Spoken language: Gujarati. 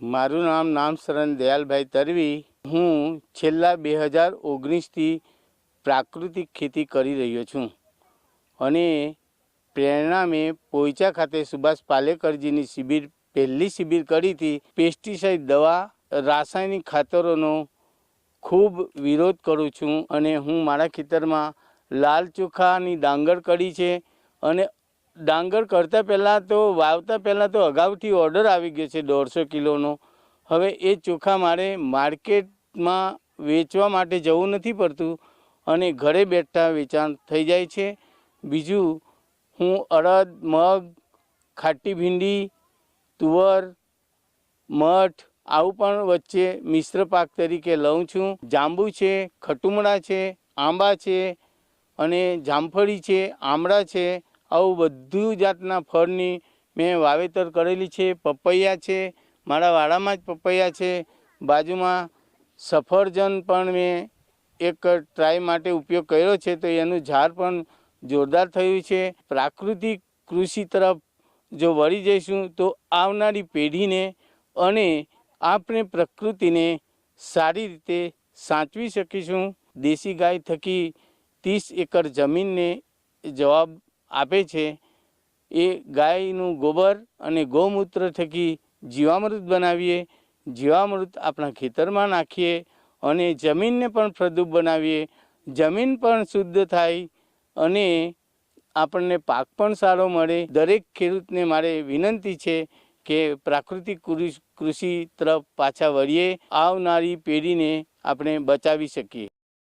મારું નામ નામશરણ દયાલભાઈ તરવી. હું છેલ્લા બે હજાર ઓગણીસથી પ્રાકૃતિક ખેતી કરી રહ્યો છું અને પ્રેરણા મેં પોઈચા ખાતે સુભાષ પાલેકરજીની શિબિર, પહેલી શિબિર કરી હતી. પેસ્ટિસાઇડ દવા, રાસાયણિક ખાતરોનો ખૂબ વિરોધ કરું છું અને હું મારા ખેતરમાં લાલ ચોખાની ડાંગર કરી છે અને ડાંગર કરતાં પહેલાં તો, વાવતા પહેલાં તો અગાઉથી ઓર્ડર આવી ગયો છે દોઢસો કિલોનો. હવે એ ચોખા મારે માર્કેટમાં વેચવા માટે જવું નથી પડતું અને ઘરે બેઠા વેચાણ થઈ જાય છે. બીજું, હું અડદ, મગ, ખાટી ભીંડી, તુવર, મઠ આવું પણ વચ્ચે મિશ્ર પાક તરીકે લઉં છું. જાંબુ છે, ખટુમડા છે, આંબા છે અને જામફળી છે, આમળા છે આવું બધું જાતના ફળની મેં વાવેતર કરેલી છે. પપૈયા છે. મારા વાડામાં જ પપૈયા છે. બાજુમાં સફરજન પણ મેં એક ટ્રાય માટે ઉપયોગ કર્યો છે તો એનું ઝાડ પણ જોરદાર થયું છે. પ્રાકૃતિક કૃષિ તરફ જો વળી જઈશું તો આવનારી પેઢીને અને આપણે પ્રકૃતિને સારી રીતે સાચવી શકીશું. દેશી ગાય થકી ત્રીસ એકર જમીનને જવાબ આપે છે, એ ગાયનું ગોબર અને ગૌમૂત્ર થકી જીવામૃત બનાવીએ, જીવામૃત આપણા ખેતરમાં નાખીએ અને જમીનને પણ ફળદ્રુપ બનાવીએ. જમીન પણ શુદ્ધ થાય અને આપણને પાક પણ સારો મળે. દરેક ખેડૂતને મારે વિનંતી છે કે પ્રાકૃતિક કૃષિ તરફ પાછા વળીએ. આવનારી પેઢીને આપણે બચાવી શકીએ.